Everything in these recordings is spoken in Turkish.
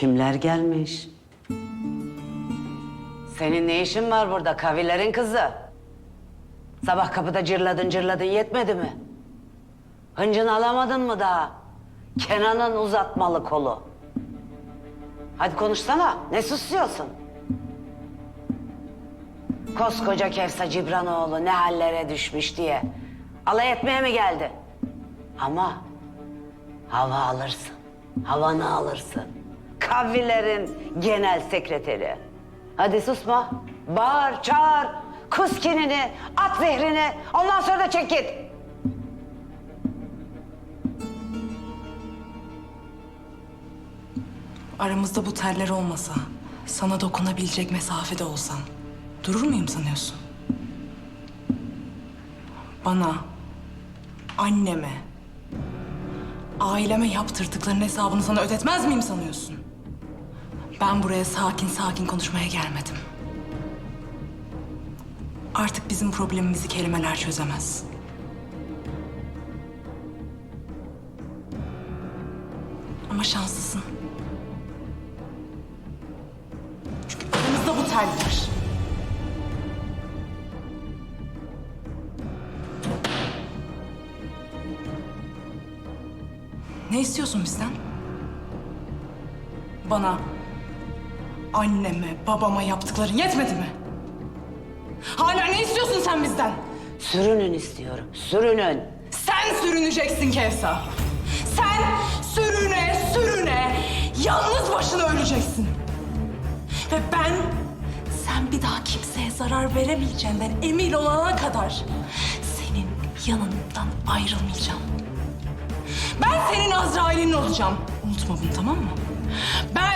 Kimler gelmiş? Senin ne işin var burada kavilerin kızı? Sabah kapıda cırladın cırladın yetmedi mi? Hıncını alamadın mı daha? Kenan'ın uzatmalı kolu. Hadi konuşsana. Ne susuyorsun? Koskoca Kevsa Cibranoğlu ne hallere düşmüş diye. Alay etmeye mi geldi? Ama hava alırsın. Havanı alırsın. Kavvilerin genel sekreteri. Hadi susma. Bağır, çağır. Kus kinini, at zehrini. Ondan sonra da çek git. Aramızda bu teller olmasa, sana dokunabilecek mesafede olsam, durur muyum sanıyorsun? Bana, anneme, aileme yaptırdıklarının hesabını sana ödetmez miyim sanıyorsun? Ben buraya sakin sakin konuşmaya gelmedim. Artık bizim problemimizi kelimeler çözemez. Ama şanslısın. Çünkü aramızda bu tel var. Ne istiyorsun bizden? Bana, anneme, babama yaptıkların yetmedi mi? Hala ne istiyorsun sen bizden? Sürünün istiyorum, sürünün. Sen sürüneceksin Kevsa. Sen sürüne sürüne yalnız başına öleceksin. Ve ben sen bir daha kimseye zarar veremeyeceğinden emin olana kadar senin yanından ayrılmayacağım. Ben senin Azrail'in olacağım. Unutma bunu tamam mı? Ben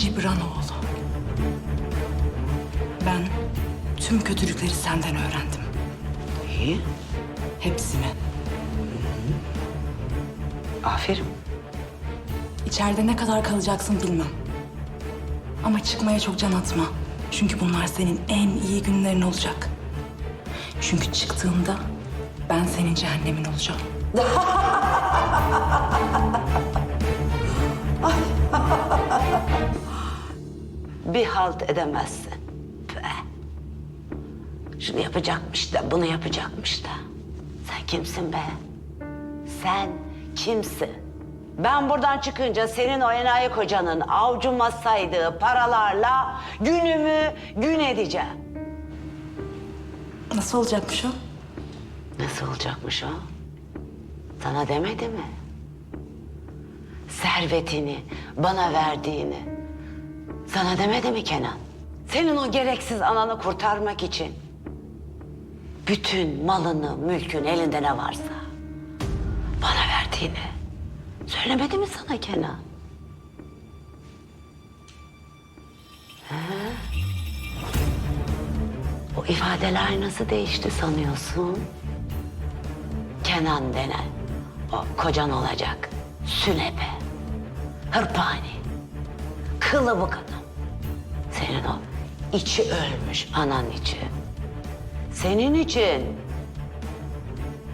Cibranoğlu. Ben tüm kötülükleri senden öğrendim. İyi, Hepsini. aferin. İçeride ne kadar kalacaksın bilmem. Ama çıkmaya çok can atma. Çünkü bunlar senin en iyi günlerin olacak. Çünkü çıktığında ben senin cehennemin olacağım. Bir halt edemezsin. Püh. Şunu yapacakmış da, bunu yapacakmış da. Sen kimsin be? Sen kimsin? Ben buradan çıkınca senin o enayi kocanın avcuma saydığı paralarla günümü gün edeceğim. Nasıl olacakmış o? Nasıl olacakmış o? Sana demedi mi? Servetini bana verdiğini. Sana demedi mi Kenan? Senin o gereksiz ananı kurtarmak için. Bütün malını, mülkün elinde ne varsa. Bana verdiğini. Söylemedi mi sana Kenan? O ifadeler nasıl değişti sanıyorsun? Kenan denen o kocan olacak sünepe, hırpani, kılıbık adam. Senin o içi ölmüş anan içi. Senin için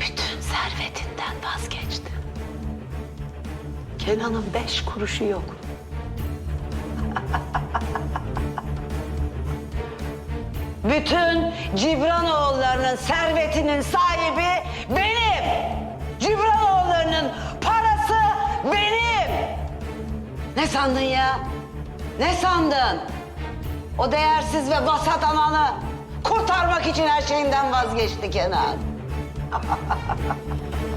bütün servetinden vazgeçti. Kenan'ın beş kuruşu yok. Bütün Cibranoğullarının servetinin sahibi benim. Cibranoğullarının parası benim. Ne sandın ya? Ne sandın? O değersiz ve vasat ananı kurtarmak için her şeyinden vazgeçti Kenan.